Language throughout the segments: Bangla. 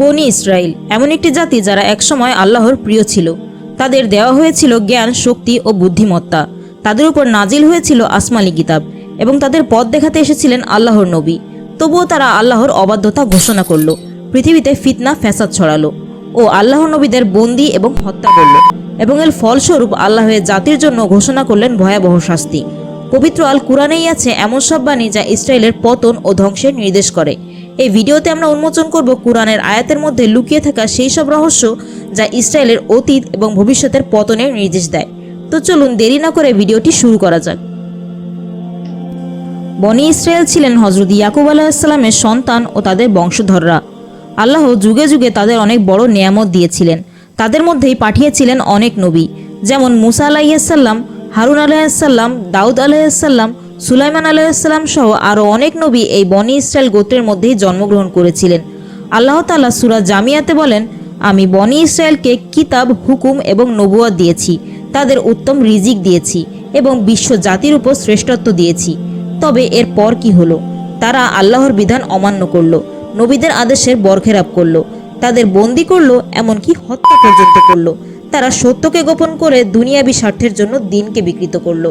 বনি ইসরায়েল এমন একটি জাতি যারা একসময় আল্লাহর প্রিয় ছিল। তাদের দেওয়া হয়েছিল জ্ঞান, শক্তি ও বুদ্ধিমত্তা। তাদের উপর নাজিল হয়েছিল আসমালি কিতাব এবং তাদের পথ দেখাতে এসেছিলেন আল্লাহর নবী। তবুও তারা আল্লাহর অবাধ্যতা ঘোষণা করল। পৃথিবীতে ফিতনা, ফ্যাসাদ ছড়ালো ও আল্লাহর নবীদের বন্দি এবং হত্যা করল এবং এর ফলস্বরূপ আল্লাহের জাতির জন্য ঘোষণা করলেন ভয়াবহ শাস্তি। পবিত্র আল কুরআনেই আছে এমন সব বাণী যা ইসরায়েলের পতন ও ধ্বংসের নির্দেশ করে। এই ভিডিওতে আমরা উন্মোচন করব কোরআনের আয়াতের মধ্যে লুকিয়ে থাকা সেই সব রহস্য যা ইসরায়েলের অতীত এবং ভবিষ্যতের পতনের নির্দেশ দেয়। তো চলুন দেরি না করে ভিডিওটি শুরু করা যাক। বনি ইসরায়েল ছিলেন হজরত ইয়াকুব আলাহিসাল্লামের সন্তান ও তাদের বংশধররা। আল্লাহ যুগে যুগে তাদের অনেক বড় নিয়ামত দিয়েছিলেন। তাদের মধ্যেই পাঠিয়েছিলেন অনেক নবী, যেমন মুসা আলাইসাল্লাম হারুন আলাইসাল্লাম দাউদ আলাইসাল্লাম সুলাইমান আলাইসাল্লাম সহ আরও অনেক নবী এই বনি ইসরায়েল গোত্রের মধ্যেই জন্মগ্রহণ করেছিলেন। আল্লাহ তাআলা সুরা জামিয়াতে বলেন, আমি বনি ইসরায়েলকে কিতাব, হুকুম এবং নবুয়াত দিয়েছি। তাদের উত্তম রিজিক দিয়েছি এবং বিশ্ব জাতির উপর শ্রেষ্ঠত্ব দিয়েছি। তবে এর পর কি হলো? তারা আল্লাহর বিধান অমান্য করল, নবীদের আদেশের বরখেরাপ করল, তাদের বন্দি করল, এমনকি হত্যা পর্যন্ত করল। তারা সত্যকে গোপন করে দুনিয়াবি স্বার্থের জন্য দিনকে বিকৃত করল।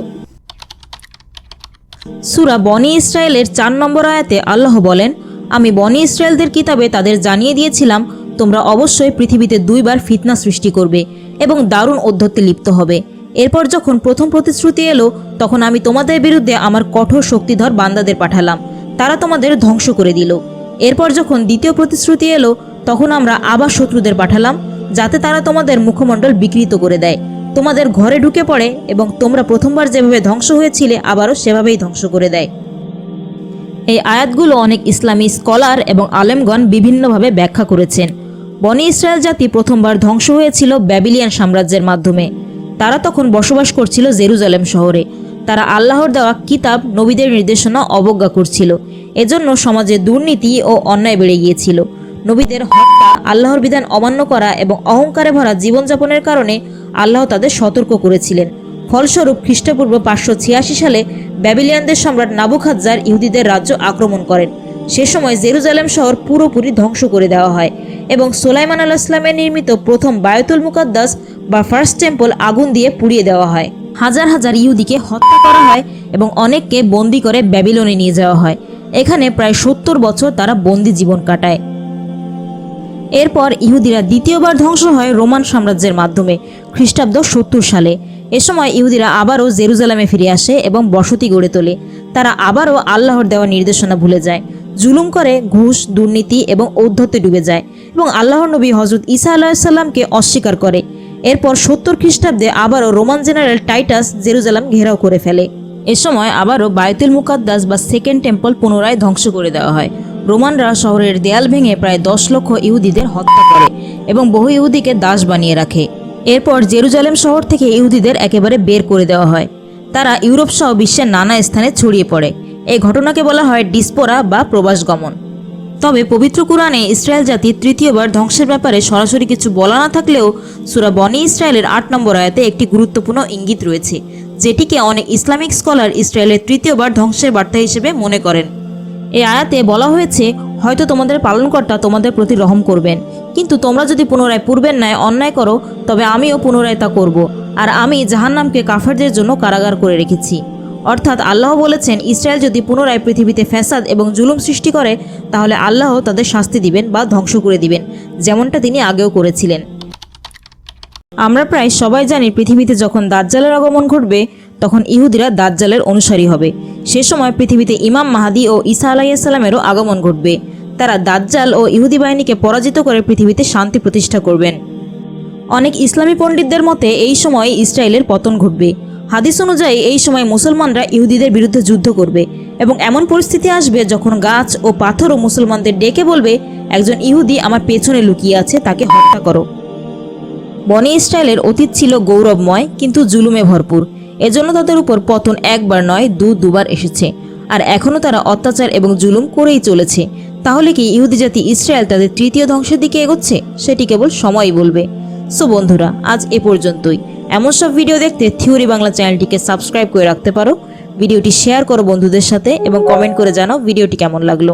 সুরা বনি ইসরায়েলের চার নম্বর আয়াতে আল্লাহ বলেন, আমি বনি ইসরায়েলদের কিতাবে তাদের জানিয়ে দিয়েছিলাম, তোমরা অবশ্যই পৃথিবীতে দুইবার ফিতনা সৃষ্টি করবে এবং দারুণ অধ্যত্তে লিপ্ত হবে। এরপর যখন প্রথম প্রতিশ্রুতি এলো, তখন আমি তোমাদের বিরুদ্ধে আমার কঠোর শক্তিধর বান্দাদের পাঠালাম। তারা তোমাদের ধ্বংস করে দিল। এরপর যখন দ্বিতীয় প্রতিশ্রুতি এলো, তখন আমরা আবার শত্রুদের পাঠালাম, যাতে তারা তোমাদের মুখমণ্ডল বিকৃত করে দেয়। তোমাদের ঘরে ঢুকে পড়ে এবং তোমরা প্রথমবার যেভাবে ধ্বংস হয়েছিলে, আবারও সেভাবেই ধ্বংস করে দেয়। এই আয়াতগুলো অনেক ইসলামী স্কলার এবং আলেমগণ বিভিন্নভাবে ব্যাখ্যা করেছেন। বনি ইসরায়েল জাতি প্রথমবার ধ্বংস হয়েছিল ব্যাবিলিয়ান সাম্রাজ্যের মাধ্যমে। তারা তখন বসবাস করছিল জেরুজালেম শহরে। তারা আল্লাহর দেওয়া কিতাব, নবীদের নির্দেশনা অবজ্ঞা করছিল। এজন্য সমাজে দুর্নীতি ও অন্যায় বেড়ে গিয়েছিল। নবীদের হত্যা, আল্লাহর বিধান অমান্য করা এবং অহংকারে ভরা জীবনযাপনের কারণে আল্লাহ তাদের সতর্ক করেছিলেন। ফলস্বরূপ খ্রিস্টপূর্ব পাঁচশো ছিয়াশি সালে ব্যাবিলিয়ানদের সম্রাট নাবুখাজ্জার ইহুদিদের রাজ্য আক্রমণ করেন। সে সময় জেরুজালেম শহর পুরোপুরি ধ্বংস করে দেওয়া হয় এবং সোলাইমান আল ইসলামের নির্মিত প্রথম বায়তুল মুকাদ্দাস বা ফার্স্ট টেম্পল আগুন দিয়ে পুড়িয়ে দেওয়া হয়। হাজার হাজার ইহুদিকে হত্যা করা হয় এবং অনেককে বন্দি করে ব্যাবিলনে নিয়ে যাওয়া হয়। এখানে প্রায় সত্তর বছর তারা বন্দি জীবন কাটায়। এরপর ইহুদিরা দ্বিতীয়বার ধ্বংস হয় রোমান সাম্রাজ্যের মাধ্যমে, খ্রিস্টাব্দ সত্তর সালে। এ সময় ইহুদিরা আবারও জেরুজালেমে ফিরে আসে এবং বসতি গড়ে তোলে। তারা আবারও আল্লাহর দেওয়া নির্দেশনা ভুলে যায়। জুলুম করে, ঘুষ, দুর্নীতি এবং ঔদ্ধত্যে ডুবে যায় এবং আল্লাহর নবী হজরত ঈসা আলাহিসাল্লামকে অস্বীকার করে। এরপর সত্তর খ্রিস্টাব্দে আবারও রোমান জেনারেল টাইটাস জেরুজালাম ঘেরাও করে ফেলে। এ সময় আবারও বায়তুল মুকাদ্দাস বা সেকেন্ড টেম্পল পুনরায় ধ্বংস করে দেওয়া হয়। রোমানরা শহরের দেয়াল ভেঙে প্রায় দশ লক্ষ ইহুদিদের হত্যা করে এবং বহু ইহুদিকে দাস বানিয়ে রাখে। এরপর জেরুজালেম শহর থেকে ইহুদিদের একেবারে বের করে দেওয়া হয়। তারা ইউরোপ সহ বিশ্বের নানা স্থানে ছড়িয়ে পড়ে। এই ঘটনাকে বলা হয় ডিসপোরা বা প্রবাস গমন। তবে পবিত্র কোরআনে ইসরায়েল জাতি তৃতীয়বার ধ্বংসের ব্যাপারে সরাসরি কিছু বলা না থাকলেও সুরা বনি ইসরায়েলের আট নম্বর আয়াতে একটি গুরুত্বপূর্ণ ইঙ্গিত রয়েছে, যেটিকে অনেক ইসলামিক স্কলার ইসরায়েলের তৃতীয়বার ধ্বংসের বার্তা হিসেবে মনে করেন। এই আয়াতে বলা হয়েছে, হয়তো তোমাদের পালনকর্তা তোমাদের প্রতি রহম করবেন। কিন্তু তোমরা যদি পুনরায় পূর্বের ন্যায় অন্যায় করো, তবে আমিও পুনরায় তা করব। আর আমি জাহান্নামকে কাফেরদের জন্য কারাগার করে রেখেছি। অর্থাৎ আল্লাহ বলেছেন, ইসরায়েল যদি পুনরায় পৃথিবীতে ফ্যাসাদ এবং জুলুম সৃষ্টি করে, তাহলে আল্লাহ তাদের শাস্তি দিবেন বা ধ্বংস করে দিবেন, যেমনটা তিনি আগেও করেছিলেন। আমরা প্রায় সবাই জানি পৃথিবীতে যখন দাজ্জালের আগমন ঘটবে, তখন ইহুদিরা দাজ্জালের অনুসারী হবে। সে সময় পৃথিবীতে ইমাম মাহাদি ও ঈসা আলাইসাল্লামেরও আগমন ঘটবে। তারা দাজ্জাল ও ইহুদি বাহিনীকে পরাজিত করে পৃথিবীতে শান্তি প্রতিষ্ঠা করবেন। অনেক ইসলামী পণ্ডিতদের মতে, এই সময় ইসরায়েলের পতন ঘটবে। হাদিস অনুযায়ী, এই সময় মুসলমানরা ইহুদিদের বিরুদ্ধে যুদ্ধ করবে এবং এমন পরিস্থিতি আসবে যখন গাছ ও পাথরও মুসলমানদের ডেকে বলবে, একজন ইহুদি আমার পেছনে লুকিয়ে আছে, তাকে হত্যা করো। বনি ইসরায়েলের অতীত ছিল গৌরবময়, কিন্তু জুলুমে ভরপুর। এজন্য তাদের উপর পতন একবার নয়, দু, দুবার এসেছে। আর এখনও তারা অত্যাচার এবং জুলুম করেই চলেছে। তাহলে কি ইহুদি জাতি ইসরায়েল তাদের তৃতীয় ধ্বংসের দিকে এগোচ্ছে? সেটি কেবল সময়ই বলবে। সো বন্ধুরা, আজ এ পর্যন্তই। এমন সব ভিডিও দেখতে থিওরি বাংলা চ্যানেলটিকে সাবস্ক্রাইব করে রাখতে পারো। ভিডিওটি শেয়ার করো বন্ধুদের সাথে এবং কমেন্ট করে জানাও ভিডিওটি কেমন লাগল।